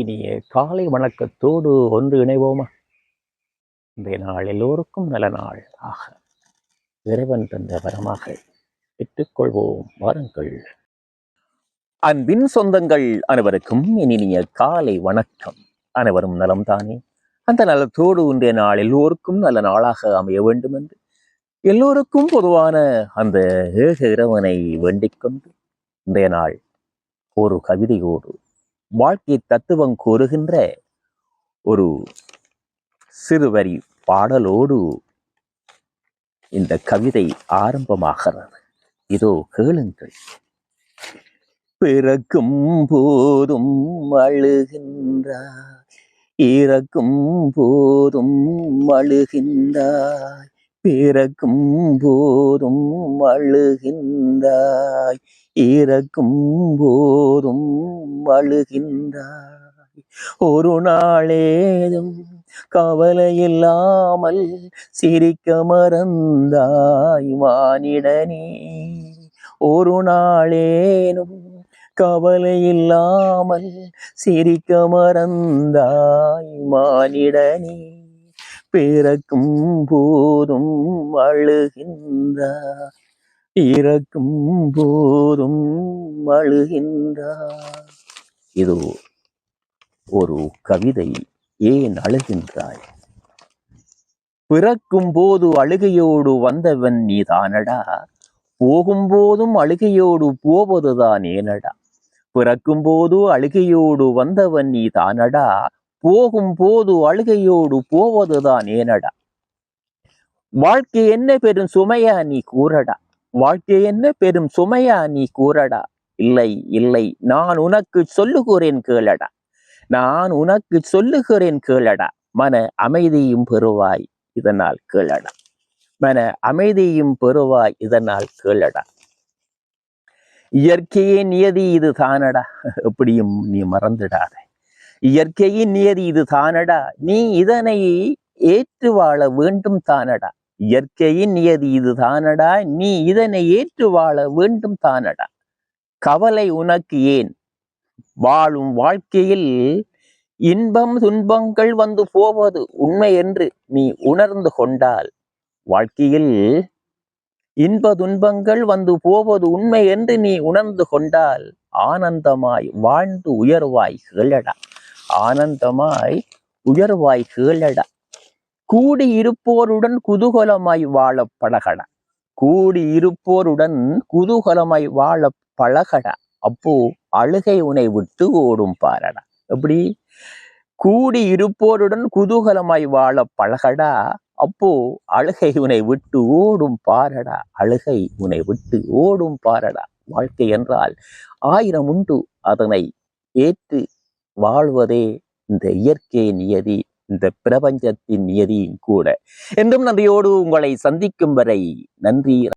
இனிய காலை வணக்கத்தோடு ஒன்று இணைவோமா? இந்த நாள் எல்லோருக்கும் நல்ல நாள். ஆக இறைவன் தந்த வரமாக பெற்றுக்கொள்வோம் வாருங்கள். அன்பின் சொந்தங்கள் அனைவருக்கும் இனிய காலை வணக்கம். அனைவரும் நலம் தானே அந்த நலத்தோடு இன்றைய நாள் எல்லோருக்கும் நல்ல நாளாக அமைய வேண்டும் என்று எல்லோருக்கும் பொதுவான அந்த ஏக இறைவனை வேண்டிக் கொண்டு இன்றைய நாள் ஒரு கவிதையோடு வாழ்க்கை தத்துவம் கூறுகின்ற ஒரு சிறுவரி பாடலோடு இந்த கவிதை ஆரம்பமாகிறது. இதோ கேளுங்கள். பிறக்கும் போதும் அழுகின்றார் இறக்கும் போதும் அழுகின்றார் பிறக்கும் போதும் அழுகின்றாய். இறக்கும் போதும் அழுகின்றாய். ஒரு நாளேதும் கவலை இல்லாமல் சிரிக்க மறந்தாய் வானிடனே. ஒரு நாளேனும் கவலை இல்லாமல் சிரிக்க மறந்தாய் மானிடனே பிறக்கும் போதும் அழுகின்றார். இறக்கும் போதும் அழுகின்றார். இதோ ஒரு கவிதை ஏன் அழுகின்றாய்? பிறக்கும் போது அழுகையோடு வந்தவன் நீதானடா? போகும்போதும் அழுகையோடு போவதுதான் ஏனடா பிறக்கும் போது அழுகையோடு வந்தவன் நீ போகும் போது அழுகையோடு போவதுதான் ஏனடா? வாழ்க்கை என்ன பெரும் சுமையா நீ கூறடா. வாழ்க்கை என்ன பெரும் சுமையா நீ கூறடா. இல்லை இல்லை நான் உனக்கு சொல்லுகிறேன் கேளடா. நான் உனக்கு சொல்லுகிறேன் கேளடா. மன அமைதியும் பெறுவாய் இதனால் கேளடா. மன அமைதியும் பெறுவாய் இதனால் கேளடா. இயற்கையே நியதி இது தானடா. எப்படியும் நீ மறந்துடாத. இயற்கையின் நியதி இது தானடா நீ இதனை ஏற்று வாழ வேண்டும் தானடா. இயற்கையின் நியதி இது தானடா நீ இதனை ஏற்று வாழ வேண்டும் தானடா. கவலை உனக்கு ஏன்? வாழும் வாழ்க்கையில் இன்பம் துன்பங்கள் வந்து போவது உண்மை என்று நீ உணர்ந்து கொண்டால் வாழ்க்கையில் இன்ப துன்பங்கள் வந்து போவது உண்மை என்று நீ உணர்ந்து கொண்டால் ஆனந்தமாய் வாழ்ந்து உயர்வாய் கேளடா ஆனந்தமாய் உயர்வாய் கேளடா. கூடி இருப்போருடன் குதூகலமாய் வாழ பழகடா. கூடி இருப்போருடன் குதூகலமாய் வாழ பழகடா. அப்போ அழுகை உனை விட்டு ஓடும் பாரடா. எப்படி? கூடி இருப்போருடன் குதூகலமாய் வாழ பழகடா. அப்போ அழுகை உனை விட்டு ஓடும் பாரடா. அழுகை உனை விட்டு ஓடும் பாரடா. வாழ்க்கை என்றால் ஆயிரம் உண்டு. அதனை ஏற்று வாழ்வதே இந்த இயற்கை நியதி இந்த பிரபஞ்சத்தின் நியதியும் கூட. என்றும் நன்றியோடு உங்களை சந்திக்கும் வரை நன்றி.